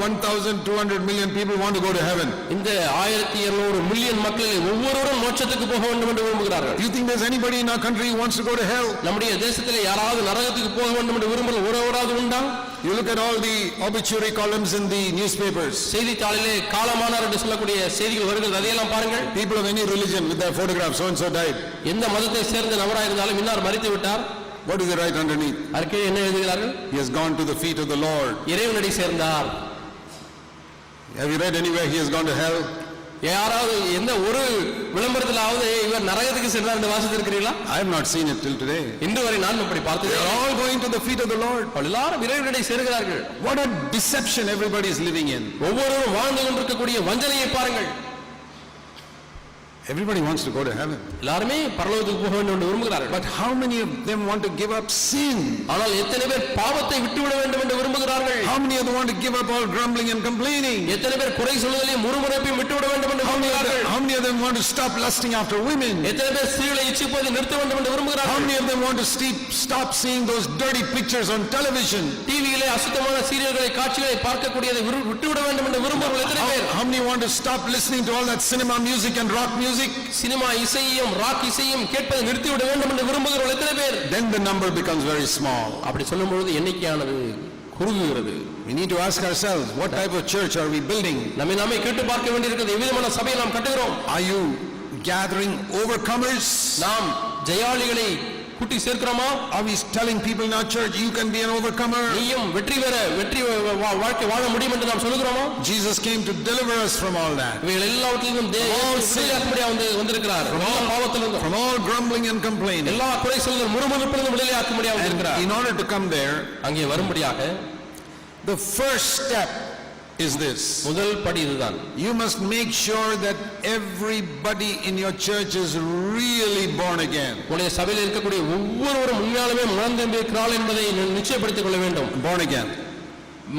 1,200 million people want to go to heaven. இந்த ஆயிரத்தி இருநூறு மில்லியன் மக்களில் ஒவ்வொருவரும் மோட்சத்துக்கு போக வேண்டும் என்று விரும்புகிறார்கள் Do you think there's anybody in our country who wants to go to hell? நம்முடைய தேசத்திலே யாராவது நரகத்துக்கு போக வேண்டும் என்று விரும்புகிற ஒருவராவது உண்டா You look at all the obituary columns in the newspapers. செய்தித்தாளிலே காலமானார் என்று சொல்லக்கூடிய செய்திகள் வருகிறது அதையெல்லாம் பாருங்கள் People of any religion with their photograph, so and so died. எந்த மதத்தை சேர்ந்த நபராக இருந்தாலும் இன்னார் மறித்து விட்டார் What do they write underneath? அறிக்கை என்ன எழுதுகிறார்கள் He has gone to the feet of the Lord. இறைவனடி சேர்ந்தார் Have you read anywhere he has gone to hell? யாராவது எந்த ஒரு விளம்பரத்திலாவது இவர் நரகத்துக்கு சென்றார் என்று வாசித்திருக்கிறீர்களா I have not seen it till today. இன்று வரை நான் அப்படி பார்த்தது all going to the feet of the Lord. அவர்கள் எல்லாரும் இறைவனடி சேர்கிறார்கள் What a deception everybody is living in. ஒவ்வொருவரும் வாழ்ந்து கொண்டிருக்கக்கூடிய வஞ்சனையை பாருங்கள் Everybody wants to go to heaven. எல்லாருமே பரலோகத்துக்கு போக வேண்டும் என்று விரும்புகிறார்கள் But how many of them want to give up sin? ஆனால் எத்தனை பேர் பாவத்தை விட்டுவிட வேண்டும் என்று விரும்புகிறார்கள் How many of them want to give up all grumbling and complaining? எத்தனை பேர் குறை சொல்வதையும் முறுமுறைப்பையும் விட்டுவிட வேண்டும் என்று How many, of them, விரும்புகிறார்கள் how many of them want to stop lusting after women? எத்தனை பேர் ஸ்திரீகளை இச்சிப்பதை நிறுத்த வேண்டும் என்று How விரும்புகிறார்கள் many of them want to steep, stop seeing those dirty pictures on television? டிவியிலே அசுத்தமான சீரியல்களை காட்சிகளை பார்க்கக்கூடியதை விரு- விட்டுவிட வேண்டும் என்று விரும்புகிறவர்கள் எத்தனை How, பேர் how many want to stop listening to all that cinema music and rock music? Cinema இசையையும் rock இசையும் கேட்பதை நிறுத்திவிட வேண்டும் என்று விரும்புகிறவர்கள் எத்தனை பேர் Then the number becomes very small. அப்படி சொல்லும் பொழுது எண்ணிக்கையானது குறுகுகிறது We need to ask ourselves, what type of church are we building? நம்மை நாமே கேட்டு பார்க்க வேண்டியிருக்கிறது எவ்விதமான சபையை நாம் கட்டுகிறோம் Are you gathering overcomers? நாம் ஜெயாளிகளை கூட்டி சேர்க்கிறோமா Are we telling people in our church, you can be an overcomer? நீயும் வெற்றி பெற வெற்றி வா- வா- வாழ்க்கை வாழ முடியும் என்று நாம் சொல்லுகிறோமா Jesus came to deliver us from all that. இவைகள் எல்லாவற்றிலும் தே- All இயேசு விடுதலையாக்கும்படியாக வந்து வந்திருக்கிறார் எல்லா பாவத்திலிருந்தும் From all grumbling and complaining. எல்லா குறை சொல்லும் முறுமுறுப்பிலிருந்து விடுதலையாக்கும்படியாக And வந்திருக்கிறார் in order to come there, அங்கே வரும்படியாக the first step is this. முதல் படி இதுதான் You must make sure that everybody in your church is really born again. உடைய சபையில் இருக்கக்கூடிய ஒவ்வொருவரும் உண்மையாலுமே மறந்திருக்கிறாள் என்பதை நி- நிச்சயப்படுத்திக் கொள்ள வேண்டும் Born again.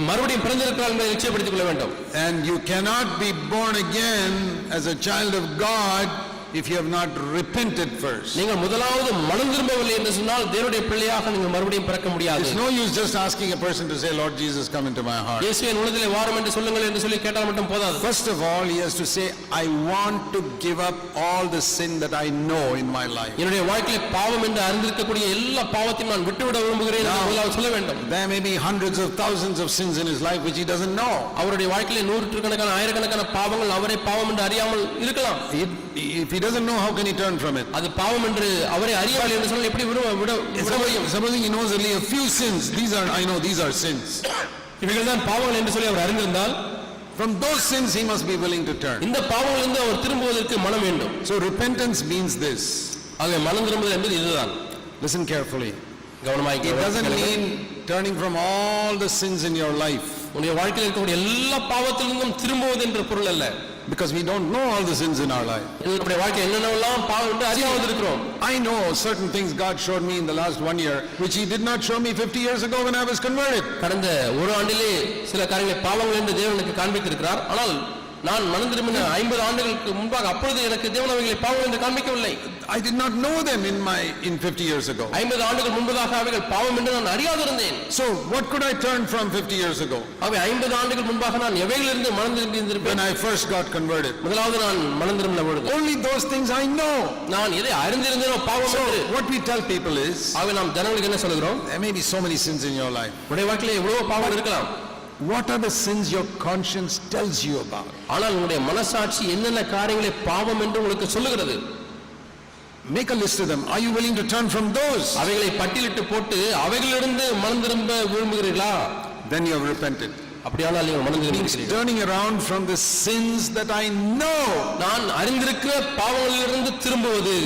மறுபடியும் பிறந்திருக்கிறாள் என்பதை நிச்சயப்படுத்திக் கொள்ள வேண்டும் And you cannot be born again as a child of God if you have not repented first. நீங்கள் முதலாவது மனம் திரும்பவில்லை என்று சொன்னால் தேவனுடைய பிள்ளையாக நீங்கள் மறுபடியும் பிறக்க முடியாது It's no use just asking a person to say, Lord Jesus, come into my heart. இயேசுவின் உள்ளத்திலே வாரும் என்று சொல்லுங்கள் என்று சொல்லி கேட்டால் மட்டும் போதாது First of all, he has to say, I want to give up all the sin that I know in my life. என்னுடைய வாழ்க்கையில பாவம் என்று அறிந்திருக்கக்கூடிய எல்லா பாவத்தையும் நான் விட்டுவிட விரும்புகிறேன் என்று முதலாவது சொல்ல வேண்டும் There may be hundreds of thousands of sins in his life which he doesn't know. அவருடைய வாழ்க்கையில நூற்றுக்கணக்கான ஆயிரக்கணக்கான பாவங்கள் அவரை பாவம் என்று அறியாமல் இருக்கலாம் He- If he doesn't know, how can he turn from it? அது பாவம் என்று அவரை அறியவில்லை என்று சொன்னால் எப்படி விட விட Supposing he knows only a few sins, these are, I know these are sins. இவைகள் தான் பாவங்கள் என்று சொல்லி அவர் அறிந்திருந்தால் From those sins, he must be willing to turn. இந்த பாவங்களிலிருந்து அவர் திரும்புவதற்கு மனம் வேண்டும் So repentance means this. ஆகவே மனம் திரும்புதல் என்பது இதுதான் Listen carefully. கவனமாய் It doesn't mean turning from all the sins in your life. உன்னுடைய வாழ்க்கையில் இருக்கக்கூடிய எல்லா பாவத்திலிருந்தும் திரும்புவது என்ற பொருள் அல்ல Because we don't know all the sins in our life. நம்முடைய வாழ்க்கை என்னென்னலாம் பாவம் என்று அறியாமல் இருக்கிறோம் I know certain things God showed me in the last one year, which He did not show me 50 years ago when I was converted. கடந்த ஒரு ஆண்டிலே சில காரியங்களை பாவங்கள் என்று தேவன் எனக்கு காண்பித்திருக்கிறார் ஆனால் நான் மனம் திரும்பின ஐம்பது ஆண்டுகளுக்கு முன்பாக அப்பொழுது எனக்கு தேவன் அவைகளை பாவம் என்று காண்பிக்கவில்லை I did not know them in my in 50 years ago. ஐம்பது ஆண்டுகள் முன்பதாக அவைகள் பாவம் என்று நான் அறியாதிருந்தேன் So what could I turn from 50 years ago அவை ஐம்பது ஆண்டுகள் முன்பாக நான் எவைகளிலிருந்து மனம் திரும்பி when இருந்திருப்பேன் I first got converted? முதலாவது நான் மனம் திரும்பின பொழுது Only those things I know. நான் எதை அறிந்திருந்தேனோ பாவம் So என்று what we tell people is, ஆகவே நாம் ஜனங்களுக்கு என்ன சொல்கிறோம் there may be so many sins in your life. உடைய வாழ்க்கையில எவ்வளவோ பாவம் இருக்கலாம் what are the sins your conscience tells you about ஆனால் உங்களுடைய மனசாட்சி என்னென்ன காரியங்களை பாவம் என்று உங்களுக்கு சொல்லுகிறது? Make a list them are you willing to turn from those அவைகளை பட்டியலிட்டு போட்டு அவைகளிலிருந்து மனம் திரும்ப விரும்புகிறீர்களா? தென் யூ ஹவ் ரிபெண்டட் அப்படியானால் நீங்கள் மனம் திரும்புகிறீர்கள் turning around from the sins that I know நான் அறிந்திருக்கிற பாவங்களிலிருந்து திரும்புவது.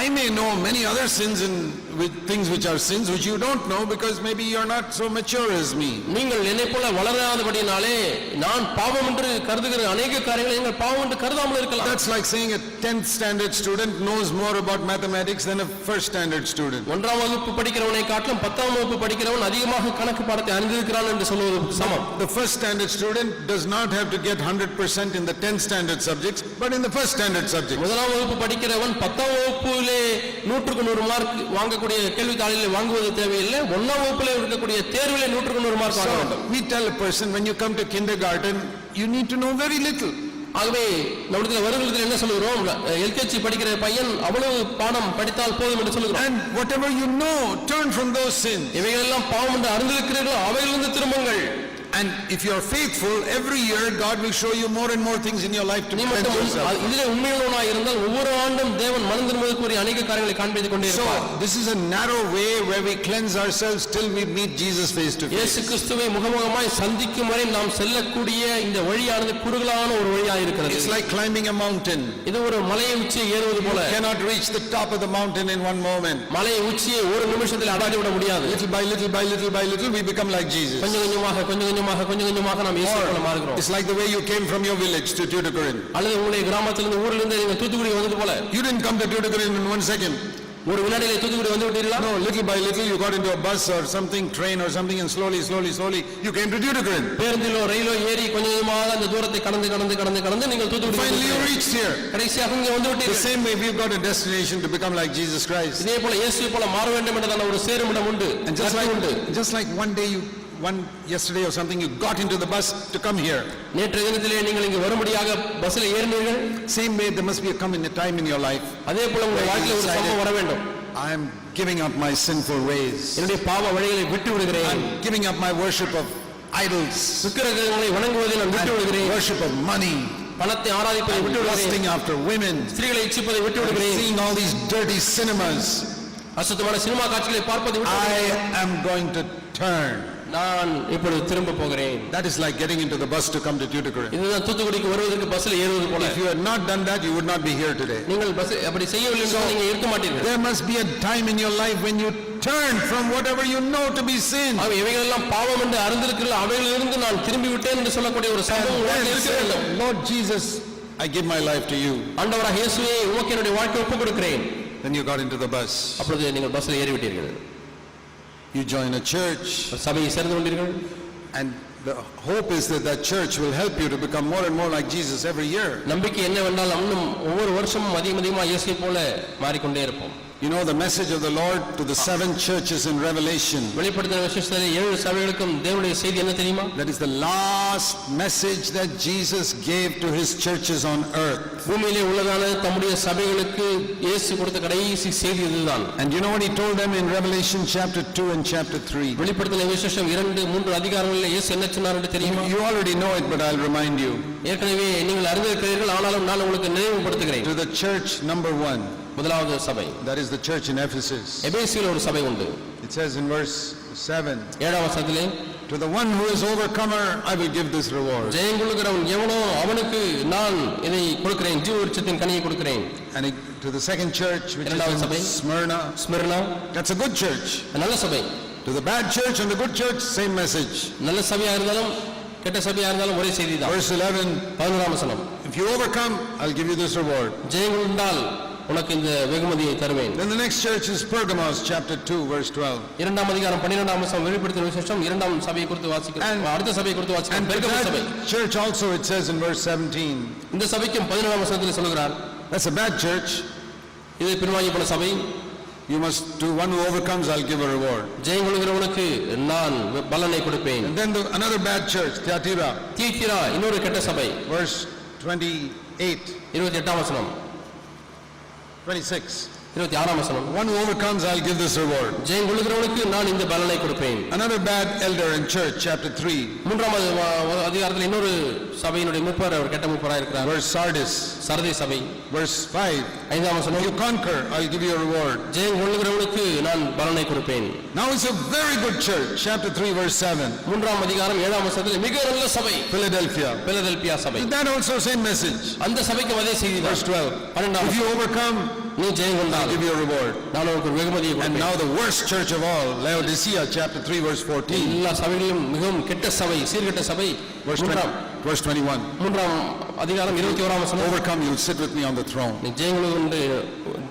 I may know many other sins in with things which are sins which you don't know because maybe you're not so mature as me. நீங்கள் என்னைப் போல வளராதபடினாலே நான் பாவம் என்று கருதுகிற அநேக காரியங்களை நீங்கள் பாவம் என்று கருதாமல் இருக்கலாம் That's like saying a 10th standard student knows more about mathematics than a first standard student. ஒன்றாம் வகுப்பு படிக்கிறவனை காட்டிலும் பத்தாம் வகுப்பு படிக்கிறவன் அதிகமாக கணக்கு பாடத்தை அறிந்திருக்கிறான் என்று சொல்வதற்கு சமம் The first standard student does not have to get 100% in the 10th standard subjects, but in the first standard subjects. முதலாம் வகுப்பு படிக்கிறவன் பத்தாம் வகுப்பிலே நூற்றுக்கு நூறு மார்க் வாங்கக்கூடிய கேள்வித்தாளிலே வாங்குவது தேவையில்லை. ஒன்னாம் வகுப்பிலே இருக்கக்கூடிய தேர்விலே நூற்றுக்கு நூறு மார்க் வாங்க வேண்டும். we tell a person when you come to kindergarten, you need to know very little. ஆகவே நம்மிடத்தில் வருகிறதில் என்ன சொல்லுகிறோம்? எல்கேஜி படிக்கிற பையன் அவ்வளவு பாடம் படித்தால் போதும் என்று சொல்லுகிறோம். And whatever you know, turn from those sins. இவைகளெல்லாம் பாவம் என்று அறிந்திருக்கிறீர்களோ அவைகளிலிருந்து திரும்புங்கள். And if you are faithful, every year God will show you more and more things in your life to நீ cleanse மட்டும் உண்- yourself. அது- இதிலே உண்மையுள்ளவனாய் இருந்தால் ஒவ்வொரு ஆண்டும் தேவன் மனம் திரும்புவதற்குரிய அநேக காரியங்களை காண்பித்துக் கொண்டே So இருப்பார் this is a narrow way where we cleanse ourselves till we meet Jesus face to face. இயேசு கிறிஸ்துவை முகமுகமாய் சந்திக்கும் வரை நாம் செல்லக்கூடிய இந்த வழியானது குறுகலான ஒரு வழியாக இருக்கிறது It's like climbing a mountain. இது ஒரு மலையை உச்சியை ஏறுவது போல Cannot reach the top of the mountain in one moment. மலை உச்சியை ஒரு நிமிஷத்தில் அடைந்து விட முடியாது Little by little by little by little, we become like Jesus. கொஞ்சம் கொஞ்சமாக கொஞ்சம் கொஞ்சமாக கொஞ்சம் கொஞ்சமாக நாம் இயேசு போல மாறுகிறோம் It's like the way you came from your village to Tuticorin. அல்லது உங்களுடைய கிராமத்திலிருந்து ஊரிலிருந்து நீங்க தூத்துக்குடி வந்தது போல You didn't come to Tuticorin in one second. ஒரு வினாடியிலே தூத்துக்குடி வந்து விட்டீர்களா No, little by little, you got into a bus or something, train or something, and slowly, slowly, slowly, you came to Tuticorin. பேருந்திலோ ரயிலோ ஏறி கொஞ்சம் கொஞ்சமாக அந்த தூரத்தை கடந்து கடந்து கடந்து கடந்து நீங்கள் தூத்துக்குடி Finally, you வந்து reached here. கடைசியாக இங்கே வந்து The விட்டீர்கள் same way, we've got a destination to become like Jesus Christ. இதே போல இயேசு போல மாற வேண்டும் என்றதான ஒரு சேருமிடம் உண்டு And just கற்பனை உண்டு like, just like one day you, one yesterday or something, you got into the bus to come here. நேற்றைய தினத்திலே நீங்கள் இங்கு வரும்படியாக பஸ்ஸில் ஏறினீர்கள் Same way, there must be a come in a time in your life. அதே போல உங்கள் வாழ்க்கையில் ஒரு சம்பவம் வர வேண்டும் I am giving up my sinful ways. என்னுடைய பாவ வழிகளை விட்டு விடுகிறேன் I'm giving up my worship of idols, விக்கிரகங்களை வணங்குவதை நான் விட்டு and விடுகிறேன் worship of money, பணத்தை ஆராதிப்பதை விட்டு விடுகிறேன் lusting after women, ஸ்திரீகளை இச்சிப்பதை விட்டு விடுகிறேன் seeing all these dirty cinemas. அசுத்தமான சினிமா காட்சிகளை பார்ப்பதை விட்டு I விடுகிறேன். am going to turn. நான் இப்பொழுது திரும்ப போகிறேன் That is like getting into the bus to come to Tuticorin. இதுதான் தூத்துக்குடிக்கு வருவதற்கு பஸ்ஸில் ஏறுவது போல If you had not done that, you would not be here today. நீங்கள் பஸ் அப்படி செய்யவில்லை என்றால் நீங்கள் இருக்க மாட்டீர்கள் There must be a time in your life when you turn from whatever you know to be sin. ஆகவே இவைகளெல்லாம் பாவம் என்று அறிந்திருக்கிறீர்கள் அவைகளிலிருந்து நான் திரும்பி விட்டேன் என்று சொல்லக்கூடிய ஒரு And சம்பவம் then உங்களுக்கு இருக்க say, வேண்டும் Lord Jesus, I give my life to you. ஆண்டவராக இயேசுவே உமக்கு என்னுடைய வாழ்க்கை ஒப்புக் கொடுக்கிறேன் Then you got into the bus. அப்பொழுது நீங்கள் பஸ்ஸில் ஏறிவிட்டீர்கள் You join a church. சபையை சேர்ந்து கொண்டீர்கள் And the hope is that that church will help you to become more and more like Jesus every year. நம்பிக்கை என்னவென்றால் இன்னும் ஒவ்வொரு வருஷமும் அதிகம் அதிகமாக இயேசுவை போல மாறிக்கொண்டே இருப்போம் You know the message of the Lord to the seven churches in Revelation. வெளிப்படுத்தின விசேஷத்திலே ஏழு சபைகளுக்கும் தேவனுடைய செய்தி என்ன தெரியுமா That is the last message that Jesus gave to his churches on earth. பூமியிலே உள்ளதான தம்முடைய சபைகளுக்கு இயேசு கொடுத்த கடைசி செய்தி இதுதான் And you know what he told them in Revelation chapter 2 and chapter 3? வெளிப்படுத்தின விசேஷம் இரண்டு மூன்று அதிகாரங்களில் இயேசு என்ன சொன்னார் என்று தெரியுமா You already know it, but I'll remind you. ஏற்கனவே நீங்கள் அறிந்திருக்கிறீர்கள் ஆனாலும் நான் உங்களுக்கு நினைவுபடுத்துகிறேன் To the church number one, முதலாவது சபை that is the church in Ephesus. எபேசியில் ஒரு சபை உண்டு It says in verse 7, ஏழாம் வசனத்திலே To the one who is overcomer, I will give this reward. ஜெயம் கொள்ளுகிறவன் எவனோ அவனுக்கு நான் இதை கொடுக்கிறேன் ஜீவ விருட்சத்தின் கனியை கொடுக்கிறேன் And it- to the second church, which இரண்டாவது is சபை. in Smyrna, Smyrna that's a good church. நல்ல சபை To the bad church and the good church, same message. நல்ல சபையா இருந்தாலும் கெட்ட சபையா இருந்தாலும் ஒரே செய்தி தான் Verse 11, பதினோராம் வசனம் if you overcome, I'll give you this reward. ஜெயம் கொண்டால் உனக்கு இந்த வெகுமதியை தருவேன் Then the next church is Pergamos, chapter 2, verse 12. இரண்டாம் அதிகாரம் பன்னிரெண்டாம் வசனம் வெளிப்படுத்தின விசேஷம் இரண்டாம் சபையை குறித்து வாசிக்கிறோம் And- அடுத்த சபையை குறித்து And வாசிக்கிறோம் to பெருகம சபை that church also, it says in verse 17, இந்த சபைக்கும் பதினேழாம் வசனத்தில் சொல்கிறார் that's a bad church. இது பின்வாங்கி போன சபை You must, to one who overcomes, I'll give a reward. ஜெயம் கொள்கிறவனுக்கு நான் பலனை கொடுப்பேன் And then the, another bad church, Thyatira, தீத்திரா இன்னொரு கெட்ட சபை verse 28, இருபத்தி எட்டாம் வசனம் 26. இருபத்தி ஆறாம் வசனம் One who overcomes, I'll give this reward. ஜெயம் கொள்கிறவனுக்கு நான் இந்த பலனை கொடுப்பேன் Another bad elder in church, chapter 3, மூன்றாவது வ- அதிகாரத்தில் இன்னொரு சபையினுடைய முப்பர் அவர் கெட்ட முப்பராக இருக்கிறார் verse Sardis, சரதை சபை verse 5. ஐந்தாம் If வசனம் you conquer, I'll give you a reward. ஜெயம் கொள்ளுகிறவனுக்கு நான் பலனை கொடுப்பேன் Now it's a very good church, chapter 3, verse 7, மூன்றாம் அதிகாரம் ஏழாம் வசனத்தில் மிக நல்ல சபை Philadelphia. பிலதெல்பியா சபை That also same message, அந்த சபைக்கு அதே செய்தி verse 12. பன்னெண்டாம் If you overcome, நீ ஜெயம் I'll கொண்டால் give you a reward. நான் உனக்கு ஒரு வெகுமதியை And கொடுப்பேன் now the worst church of all, Laodicea, chapter 3, verse 14, எல்லா சபைகளிலும் மிகவும் கெட்ட சபை சீர்கெட்ட சபை verse, 20, மூன்றாம் verse 21. மூன்றாம் அதிகாரம் இருபத்தி ஓராம் வசனம் Overcome, you'll sit with me on the throne. நீ ஜெயங்குள்ளவன்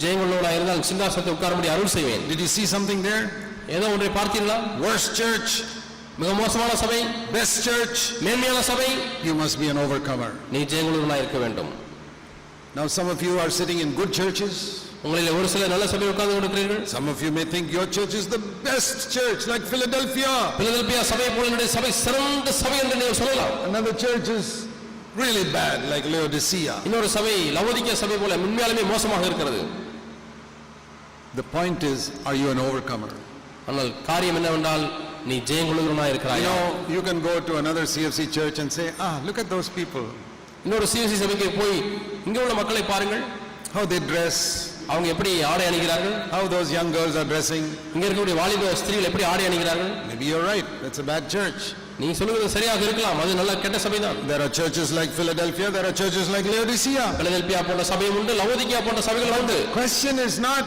ஜெயங்குள்ளவனாக இருந்தால் சிங்காசனத்தை உட்காரும்படி அருள் செய்வேன் Did you see something there? ஏதோ ஒன்றை பார்த்தீர்களா Worst church, மிக மோசமான சபை best church, மேன்மையான சபை you must be an overcomer. நீ ஜெயங்குள்ளவனாக இருக்க வேண்டும் Now some of you are sitting in good churches. உங்களில் ஒரு சில நல்ல சபை உட்கார்ந்து கொடுக்கிறீர்கள் Some of you may think your church is the best church, like Philadelphia. Philadelphia சபை போல என்னுடைய சபை சிறந்த சபை என்று நீங்கள் சொல்லலாம் Another church is really bad, like Laodicea. இன்னொரு சபை லவோதிக்கா சபை போல உண்மையாலுமே மோசமாக இருக்கிறது The point is, are you an overcomer? ஆனால் காரியம் என்னவென்றால் நீ ஜெயங்குள்ளவனாக You இருக்கிறாய் know, you can go to another CFC church and say, ah, look at those people, இன்னொரு சிஎஸ்சி சபைக்கு போய் இங்க உள்ள மக்களை பாருங்கள். How they dress, அவங்க எப்படி ஆடை அணிகிறார்கள்? How those young girls are dressing. இங்க இருக்கக்கூடிய வாலிப ஸ்திரீகள் எப்படி ஆடை அணிகிறார்கள்? Maybe you're right, that's a bad church. நீ சொல்லுவது சரியாக இருக்கலாம். அது நல்ல கெட்ட சபைதான். There are churches like Philadelphia, there are churches like Laodicea. Philadelphia போன்ற சபையும் உண்டு. லவோதிக்கா போன்ற சபைகள் உண்டு. Question is not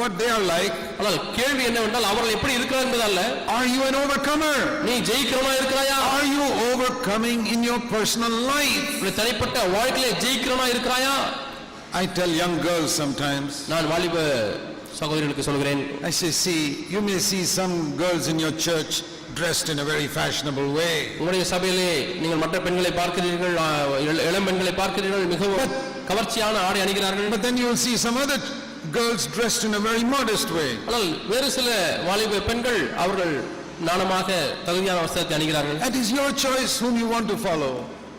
what they are like, ஆனால் கேள்வி என்னவென்றால் அவர்கள் எப்படி இருக்கிறார் என்பதல்ல are you an overcomer? நீ ஜெயிக்கிறவனா இருக்கிறாயா? Overcoming in your personal life? உன்னுடைய தனிப்பட்ட வாழ்க்கையிலே ஜெயிக்கிறவனா இருக்கிறாயா I tell young girls sometimes, நான் வாலிப சகோதரிகளுக்கு சொல்கிறேன் I say, see, you may see some girls in your church dressed in a very fashionable way. உங்களுடைய சபையிலே நீங்கள் மற்ற பெண்களை பார்க்கிறீர்கள் இளம் பெண்களை பார்க்கிறீர்கள் மிகவும் கவர்ச்சியான ஆடை அணிகிறார்கள் But then you'll see some other girls dressed in a very modest way. ஆனால் வேறு சில வாலிப பெண்கள் அவர்கள் நாணமாக தகுதியான வஸ்திரத்தை அணிகிறார்கள் That is your choice whom you want to follow.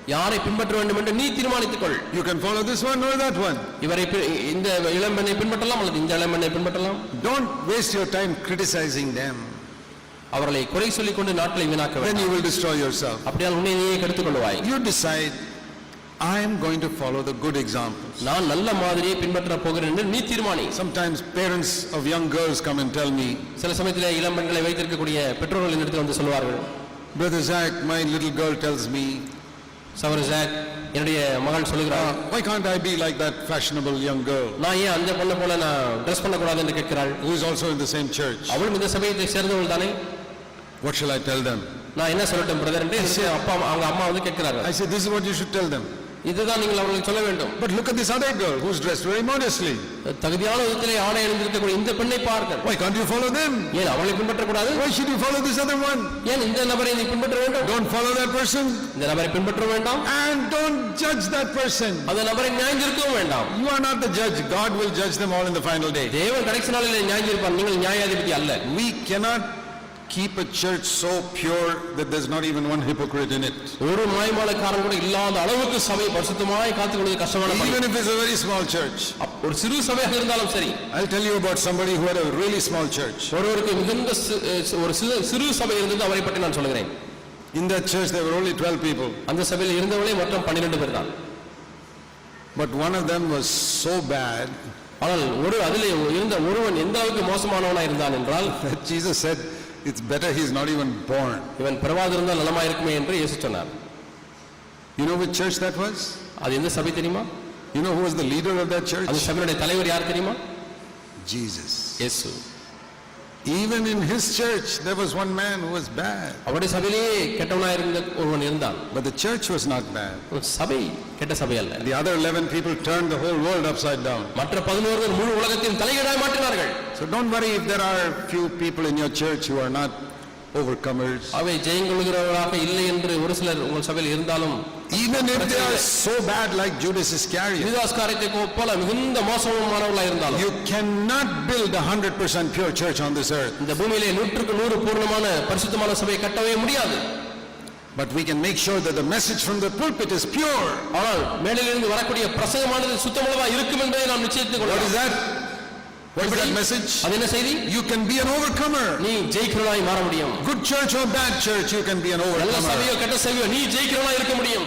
யாரை பின்பற்ற வேண்டும் என்று நீ தீர்மானித்துக் கொள் You can follow this one or that one. இவரை பி- இந்த இளம்பெண்ணை பின்பற்றலாம் அல்லது இந்த இளம்பெண்ணை பின்பற்றலாம் Don't waste your time criticizing them. அவர்களை குறை சொல்லிக் கொண்டு நாட்களை வீணாக்க Then வேண்டாம் you will destroy yourself. அப்படியால் உன்னை நீயே கெடுத்துக் கொள்வாய் You decide, I am going to follow the good examples. நான் நல்ல மாதிரியை பின்பற்ற போகிறேன் என்று நீ தீர்மானி Sometimes parents of young girls come and tell me, சில சமயத்திலே இளம் பெண்களை வைத்திருக்கக்கூடிய பெற்றோர்கள் என்னிடத்தில் வந்து சொல்வார்கள் Brother Zach, my little girl tells me, சவர் ஜாக் என்னுடைய மகள் சொல்லுகிறார் "Uh, why can't I be like that fashionable young girl நான் ஏன் அந்த பொண்ணை போல நான் ட்ரெஸ் பண்ணக்கூடாது என்று கேட்கிறாள் who is also in the same church? அவளும் இந்த சமயத்தை சேர்ந்தவள் தானே What shall I tell them? நான் என்ன சொல்லட்டும் பிரதர் என்று என்னுடைய அப்பா அவங்க அம்மா வந்து கேட்கிறார்கள் I say, this is what you should tell them. இதுதான் நீங்கள் அவர்களுக்கு சொல்ல வேண்டும் But look at this other girl who's dressed very modestly. தகுதியான விதத்திலே ஆடை அணிந்திருக்கக்கூடிய இந்த பெண்ணை பாருங்கள் Why can't you follow them? ஏன் அவளை பின்பற்றக்கூடாது Why should you follow this other one? ஏன் இந்த நபரை நீ பின்பற்ற வேண்டும் Don't follow that person இந்த நபரை பின்பற்ற வேண்டாம் and don't judge that person. அந்த நபரை நியாயந்திருக்கவும் வேண்டாம் You are not the judge. God will judge them all in the final day. தேவன் கடைசி நாளில் நியாயந்திருப்பார் நீங்கள் நியாயாதிபதி அல்ல We cannot keep a church so pure that there's not even one hypocrite in it. ஒரு மாய்மாலக்காரன் கூட இல்லாத அளவுக்கு சபை பரிசுத்தமாய் காத்துக்கொள்வது கஷ்டமான பணி. Even if it's a very small church. அப்- ஒரு சிறு சபையாக இருந்தாலும் சரி I'll tell you about somebody who had a really small church. ஒருவருக்கு மிகுந்த சி- அஹ் ஒரு சிறு சிறு சபை இருந்தது அவரை பற்றி நான் சொல்கிறேன் In that church, there were only 12 people. அந்த சபையில் இருந்தவர்களே மொத்தம் பன்னிரண்டு பேர் தான் But one of them was so bad ஆனால் ஒரு அதிலே இருந்த ஒருவன் எந்த அளவுக்கு மோசமானவனாய் இருந்தான் என்றால் that Jesus said, it's better he's not even born. இவன் பிறவாதிருந்தால் நலமாயிருக்குமே என்று இயேசு சொன்னார் You know which church that was? அது எந்த சபை தெரியுமா You know who was the leader of that church? அந்த சபையுடைய தலைவர் யார் தெரியுமா Jesus. இயேசு Even in his church, there was one man who was bad. அவருடைய சபையிலேயே கெட்டவனாய் இருந்த ஒருவன் இருந்தான் But the church was not bad. ஒரு சபை கெட்ட சபை அல்ல The other 11 people turned the whole world upside down. மற்ற பதினோரு பேர் முழு உலகத்தின் தலைகீழாய் மாற்றினார்கள் So don't worry if there are few people in your church who are not overcomers. அவை ஜெயங்கொள்கிறவர்களாக இல்லை என்று ஒரு சிலர் உங்கள் சபையில் இருந்தாலும் Even if they are so bad like Judas Iscariot. யுதாஸ்காரத்தை போல மிகுந்த மோசமானவர்களாக இருந்தாலும் You cannot build a 100% pure church on this earth. இந்த பூமியிலே நூற்றுக்கு நூறு பூர்ணமான பரிசுத்தமான சபையை கட்டவே முடியாது But we can make sure that the message from the pulpit is pure. ஆனால் மேலிலிருந்து வரக்கூடிய பிரசங்கமானது சுத்தமுள்ளதா இருக்கும் என்பதை நாம் நிச்சயித்துக் What is கொள்ளலாம் that? What is that message? அது என்ன செய்தி You can be an overcomer. நீ ஜெயிக்கிறவனாய் மாற முடியும் Good church or bad church, you can be an நல்ல overcomer. சபையோ கெட்ட சபையோ நீ ஜெயிக்கிறவனாய் இருக்க முடியும்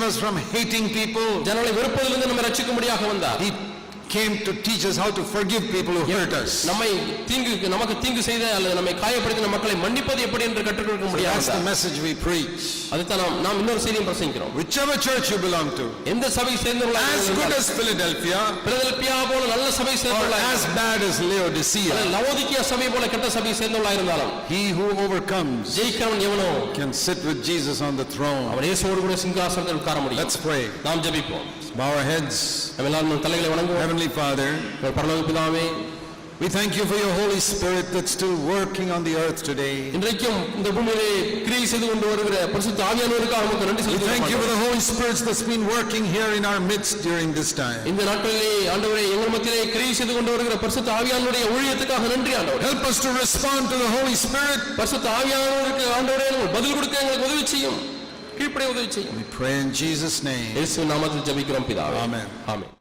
us from hating people. ஜனங்களை வெறுப்பதிலிருந்து நம்மை ரட்சிக்க முடியாக வந்தார் He came to teach us how to forgive people who hurt us. நம்மை தீங்கு நமக்கு தீங்கு செய்த அல்லது நம்மை காயப்படுத்தின மக்களை மன்னிப்பது எப்படி என்று கற்றுக் கொடுக்க முடியாது That's the message we preach. அதுதான் நாம் நாம் இன்னொரு செய்தியும் பிரசங்கிக்கிறோம் Whichever church you belong to, எந்த சபை சேர்ந்தவர்களாக as good இருந்தாலும், as Philadelphia பிலதெல்பியா போல நல்ல சபை or சேர்ந்தவர்களாக as bad as Laodicea, Laodicea சபை போல கெட்ட சபை சேர்ந்தவர்களாக இருந்தாலும் he who overcomes ஜெயிக்கிறவன் எவனோ can sit with Jesus on the throne. அவன் இயேசுவோடு கூட சிங்காசனத்தில் உட்கார முடியும் Let's pray. நாம் ஜெபிப்போம் Bow our heads. நம்ம எல்லாரும் நம் தலைகளை வணங்குவோம் Heavenly Father, எங்கள் பரலோக பிதாவே we thank you for your Holy Spirit that's still working on the earth today. இன்றைக்கும் இந்த பூமியிலே கிரியை செய்து கொண்டு வருகிற பரிசுத்த ஆவியானவருக்காக நமக்கு நன்றி We thank you for செலுத்துகிறோம் the Holy Spirit that's been working here in our midst during this time. இந்த நாட்களிலே ஆண்டவரே எங்கள் மத்தியிலே கிரியை செய்து கொண்டு வருகிற பரிசுத்த ஆவியானுடைய ஊழியத்துக்காக நன்றி ஆண்டவரே Help us to respond to the Holy Spirit. பரிசுத்த ஆவியானவருக்கு ஆண்டவரே உங்களுக்கு பதில் கொடுக்க எங்களுக்கு உதவி செய்யும் கீழ்ப்படைய உதவி செய்யும் We pray in Jesus' name. இயேசு நாமத்தில் ஜெபிக்கிறோம் பிதாவே Amen. ஆமென்